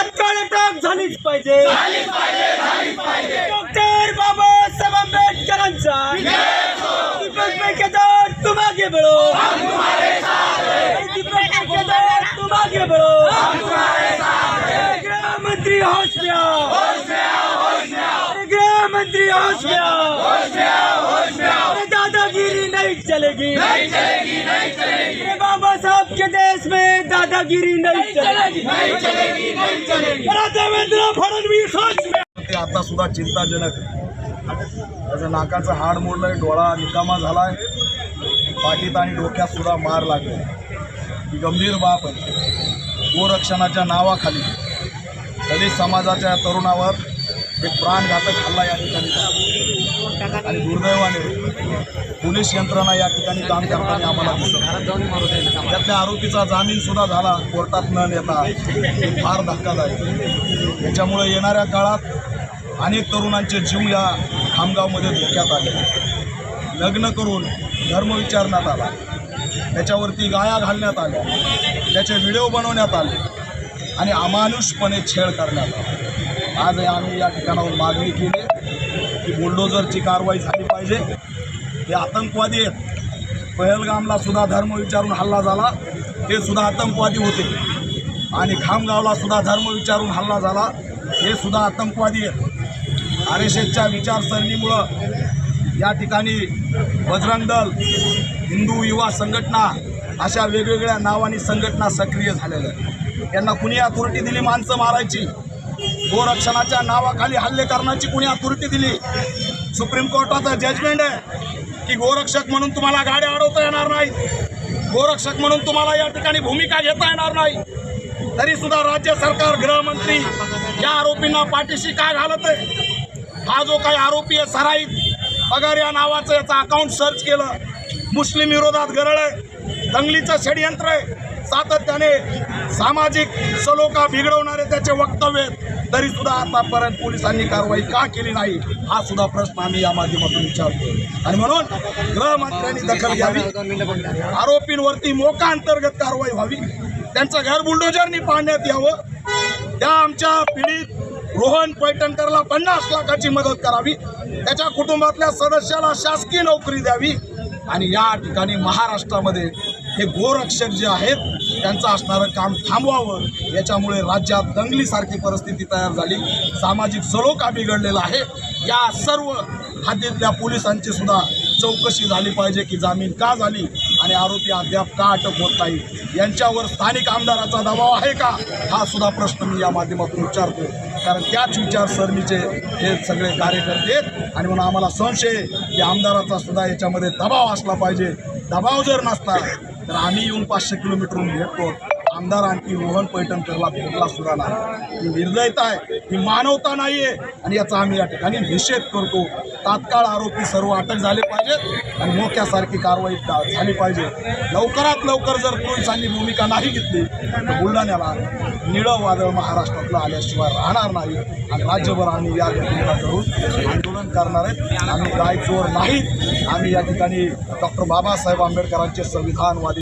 अटक झालीच पाहिजे. डॉक्टर बाबासाहेब आंबेडकरांचा. दीपक बेकेदार तुम आगे बढ़ो दीपक बेकेदार तुम आगे बढ़ो गृह मंत्री होश में दादागिरी नहीं चलेगी अरे बाबा साहब के देश में दादागिरी नहीं चलेगी अरे देवेंद्र फडणवीस होश में ते आता सुद्धा चिंताजनक. आहे. त्याचं नाकाचं हाड मोडलंय डोळा निकामा झालाय. पाठीत आणि डोक्यात सुद्धा मार लागलाय ही गंभीर बाब आहे. गोरक्षणाच्या नावाखाली. दलित समाजाच्या तरुणावर एक प्राणघातक हल्ला या ठिकाणी झाला. आणि दुर्दैवाने पोलीस यंत्रणा या ठिकाणी काम करताना आम्हाला दिसत त्यातल्या आरोपीचा जामीन सुद्धा झाला कोर्टात न नेता. फार धक्कादायक. याच्यामुळे येणाऱ्या काळात अनेक तरुणांचे जीव या खामगावमध्ये धोक्यात आले. लग्न करून धर्म विचारण्यात आला. त्याच्यावरती गाया घालण्यात आल्या. त्याचे व्हिडिओ बनवण्यात आले. आणि अमानुषपणे छेड करण्यात आला. आज आम्ही या ठिकाणावर मागणी केली की बुलडोझरची कारवाई झाली पाहिजे. हे आतंकवादी आहेत. पहलगामला सुद्धा धर्म विचारून हल्ला झाला. ते सुद्धा आतंकवादी होते. आणि खामगावला सुद्धा धर्म विचारून हल्ला झाला. हे सुद्धा आतंकवादी आहेत. आर एस एसच्या विचारसरणीमुळं या ठिकाणी बजरंग दल हिंदू युवा संघटना अशा वेगवेगळ्या नावानी संघटना सक्रिय झालेल्या आहेत. यांना कुणी अथॉरिटी दिली? माणसं मारायची. गोरक्षणाच्या नावाखाली हल्ले करण्याची कुणी अथॉरिटी दिली? सुप्रीम कोर्टाचं जजमेंट आहे की गोरक्षक म्हणून तुम्हाला गाड्या अडवता येणार नाही गोरक्षक म्हणून तुम्हाला या ठिकाणी भूमिका घेता येणार नाही. तरी सुद्धा राज्य सरकार गृहमंत्री या आरोपींना पाठीशी काय घालत आहे? हा जो काही आरोपी आहे सराईत पगार या नावाचं याचं अकाउंट सर्च केलं. मुस्लिम विरोधात गरळ आहे. दंगलीचं षडयंत्र आहे. सातत्याने सामाजिक सलोखा बिघडवणारे त्याचे वक्तव्य तरी सुद्धा आतापर्यंत पोलिसांनी कारवाई का केली नाही हा सुद्धा प्रश्न आम्ही या माध्यमातून विचारतो आणि म्हणून गृहमंत्र्यांनी दखल घ्यावी. आरोपींवरती मोका अंतर्गत कारवाई व्हावी. त्यांचं घर बुलडोजरनी पाडण्यात यावं. त्या आमच्या पीडित रोहन पैठणकरला पन्नास लाखाची मदत करावी. त्याच्या कुटुंबातल्या सदस्याला शासकीय नोकरी द्यावी. आणि या ठिकाणी महाराष्ट्रामध्ये हे गोरक्षक जे आहेत त्यांचं असणारं काम थांबवावं. याच्यामुळे राज्यात दंगलीसारखी परिस्थिती तयार झाली. सामाजिक सलोखा बिघडलेला आहे. या सर्व हद्दीतल्या पोलिसांची सुद्धा चौकशी झाली पाहिजे की जामीन का झाली आणि आरोपी अद्याप का अटक होत नाही. यांच्यावर स्थानिक आमदाराचा दबाव आहे का? हा सुद्धा प्रश्न मी या माध्यमातून विचारतो कारण त्याच विचारसरणीचे हे सगळे कार्यकर्ते आहेत आणि म्हणून आम्हाला संशय आहे की आमदाराचा सुद्धा याच्यामध्ये दबाव असला पाहिजे. दबाव जर नसता तर आम्ही येऊन पाचशे किलोमीटरहून भेटतो आमदार आणखी मोहन पैठणकरला भेटला सुद्धा नाही ही निर्दयता आहे ही मानवता नाही आहे आणि याचा आम्ही या ठिकाणी निषेध करतो. तात्काळ आरोपी सर्व अटक झाले पाहिजेत आणि मोक्यासारखी कारवाई का- झाली पाहिजे. लवकरात लवकर जर पोलिसांनी भूमिका नाही घेतली तर बुलढाण्याला निळं वादळ महाराष्ट्रातलं आल्याशिवाय राहणार नाही. आणि राज्यभर आम्ही या घटनेला धरून आंदोलन करणार आहेत. आम्ही काय चोर नाहीत आम्ही या ठिकाणी डॉक्टर बाबासाहेब आंबेडकरांचे संविधानवादी